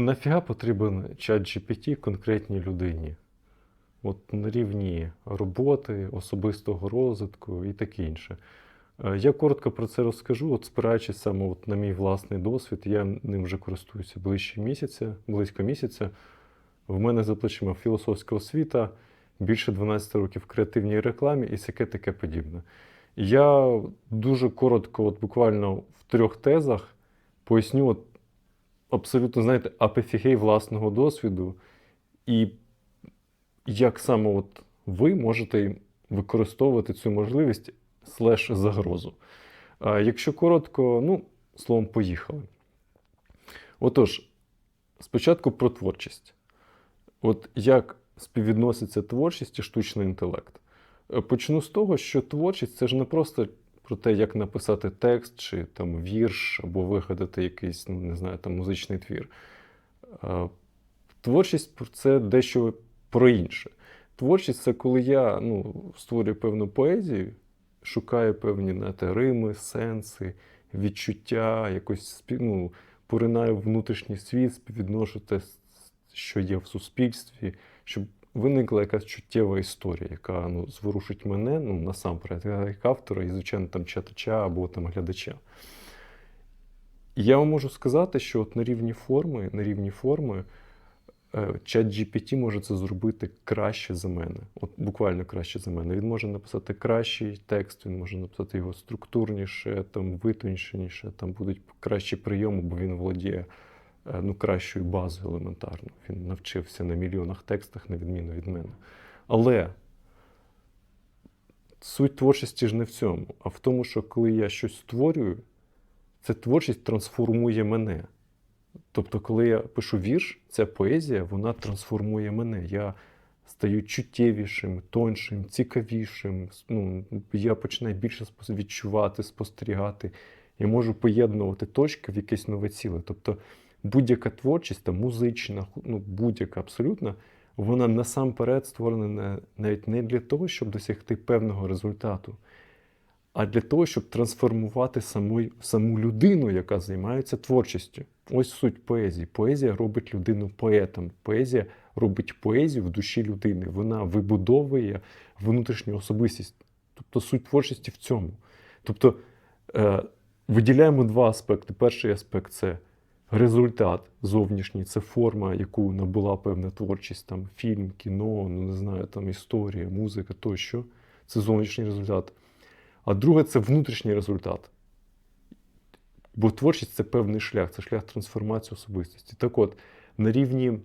Нафіга потрібен чат GPT конкретній людині? От на рівні роботи, особистого розвитку і таке інше. Е, Я коротко про це розкажу, от спираючись саме от на мій власний досвід, я ним вже користуюся ближче місяця, близько місяця. В мене за плечима філософська освіта, більше 12 років в креативній рекламі і всяке таке подібне. Я дуже коротко, от буквально в трьох тезах, поясню от абсолютно, знаєте, апофігей власного досвіду, і як саме от ви можете використовувати цю можливість слеш загрозу. А якщо коротко, ну, словом, поїхали. Отож, спочатку про творчість. От як співвідноситься творчість і штучний інтелект? Е, Почну з того, що творчість це ж не просто про те, як написати текст, чи там вірш, або вигадати якийсь, ну не знаю, там музичний твір. Творчість це дещо про інше. Творчість це коли я ну, створюю певну поезію, шукаю певні знаєте, рими, сенси, відчуття, якось ну, поринаю в внутрішній світ, співвідношу те, що є в суспільстві, щоб виникла якась чуттєва історія, яка ну, зворушить мене ну, насамперед, як автора і, звичайно, там читача або там глядача. Я вам можу сказати, що от на рівні форми, на рівні форми е, чат GPT може це зробити краще за мене. От буквально краще за мене. Він може написати кращий текст, він може написати його структурніше, там витонченіше, там будуть кращі прийоми, бо він володіє ну, кращою базою елементарно. Він навчився на мільйонах текстах, на відміну від мене. Але суть творчості ж не в цьому, а в тому, що коли я щось створюю, ця творчість трансформує мене. Тобто, коли я пишу вірш, ця поезія вона трансформує мене. Я стаю чуттєвішим, тоншим, цікавішим. Ну, я починаю більше відчувати, спостерігати. Я можу поєднувати точки в якесь нове ціле. Тобто будь-яка творчість, там, музична, ну, будь-яка абсолютно, вона насамперед створена навіть не для того, щоб досягти певного результату, а для того, щоб трансформувати саму, саму людину, яка займається творчістю. Ось суть поезії. Поезія робить людину поетом. Поезія робить поезію в душі людини. Вона вибудовує внутрішню особистість. Тобто суть творчості в цьому. Тобто е, виділяємо два аспекти. Перший аспект це результат зовнішній, це форма, яку набула певна творчість, там фільм, кіно, ну не знаю, там історія, музика тощо. Це зовнішній результат. А друге це внутрішній результат. Бо творчість це певний шлях, це шлях трансформації особистості. Так от, на рівні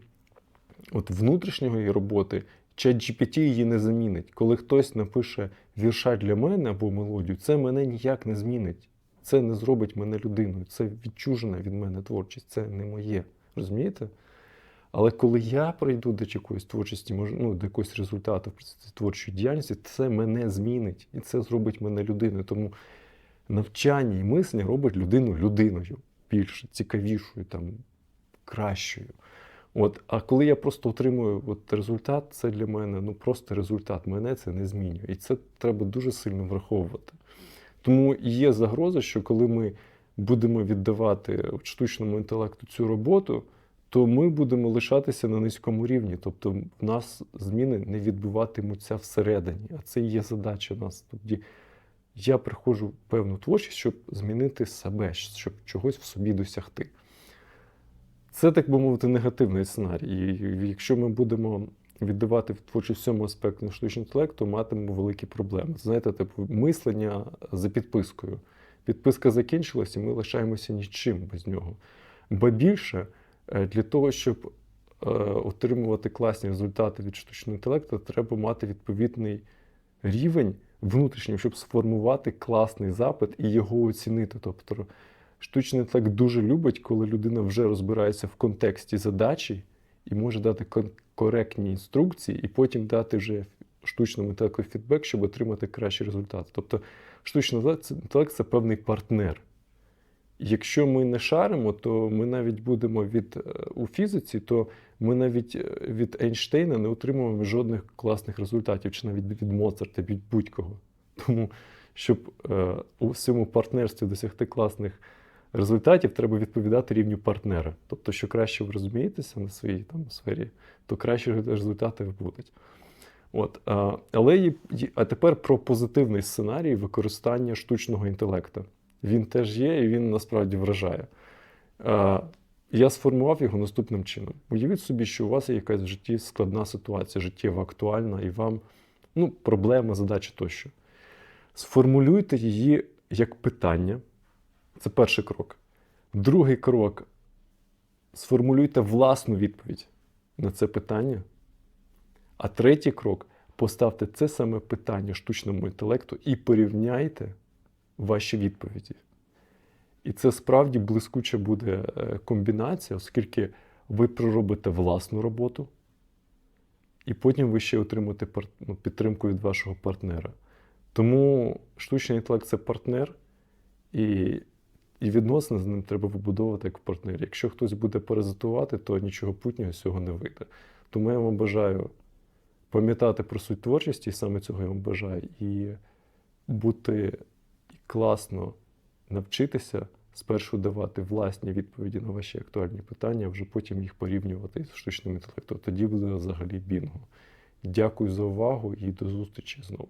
от внутрішньої її роботи, чат GPT її не замінить. Коли хтось напише вірша для мене або мелодію, це мене ніяк не змінить. Це не зробить мене людиною. Це відчужена від мене творчість, це не моє. Розумієте? Але коли я прийду до якоїсь творчості, ну, до якогось результату в творчої діяльності, це мене змінить і це зробить мене людиною. Тому навчання і мислення робить людину людиною більш цікавішою, там, кращою. От, а коли я просто отримую от результат, це для мене ну, просто результат. Мене це не змінює. І це треба дуже сильно враховувати. Тому є загроза, що коли ми будемо віддавати штучному інтелекту цю роботу, то ми будемо лишатися на низькому рівні. Тобто в нас зміни не відбуватимуться всередині. А це є задача нас. Тоді я приходжу в певну творчість, щоб змінити себе, щоб чогось в собі досягти. Це, так би мовити, негативний сценарій. І якщо ми будемо віддавати в творчість всьому аспекту штучного інтелекту, матимемо великі проблеми. Знаєте, типу мислення за підпискою. Підписка закінчилася, і ми лишаємося нічим без нього. Ба більше, е, для того, щоб е, отримувати класні результати від штучного інтелекту, треба мати відповідний рівень внутрішній, щоб сформувати класний запит і його оцінити. Тобто штучний інтелект дуже любить, коли людина вже розбирається в контексті задачі і може дати коректні інструкції, і потім дати вже штучному інтелекту фідбек, щоб отримати кращий результат. Тобто штучний інтелект це- певний партнер. Якщо ми не шаримо, то ми навіть будемо від е, у фізиці, то ми навіть е, від Ейнштейна не отримуємо жодних класних результатів, чи навіть від Моцарта, від будь-кого. Тому, щоб е, у всьому партнерстві досягти класних результатів треба відповідати рівню партнера. Тобто, що краще ви розумієтеся на своїй там сфері, то кращі результати будуть. От, а, але є- а тепер про позитивний сценарій використання штучного інтелекту. Він теж є, і він насправді вражає. Я сформував його наступним чином. Уявіть собі, що у вас є якась в житті складна ситуація, життєво актуальна, і вам ну, проблема, задача тощо. Сформулюйте її як питання. Це перший крок. Другий крок сформулюйте власну відповідь на це питання. А третій крок поставте це саме питання штучному інтелекту і порівняйте ваші відповіді. І це справді блискуча буде е, комбінація, оскільки ви проробите власну роботу, і потім ви ще отримаєте ну, підтримку від вашого партнера. Тому штучний інтелект це партнер, і, і відносини з ним треба вибудовувати як в партнері. Якщо хтось буде паразитувати, то нічого путнього з цього не вийде. Тому я вам бажаю пам'ятати про суть творчості, і саме цього я вам бажаю, і бути класно навчитися спершу давати власні відповіді на ваші актуальні питання, а вже потім їх порівнювати з штучним інтелектом. Тоді буде взагалі бінго. Дякую за увагу і до зустрічі знову.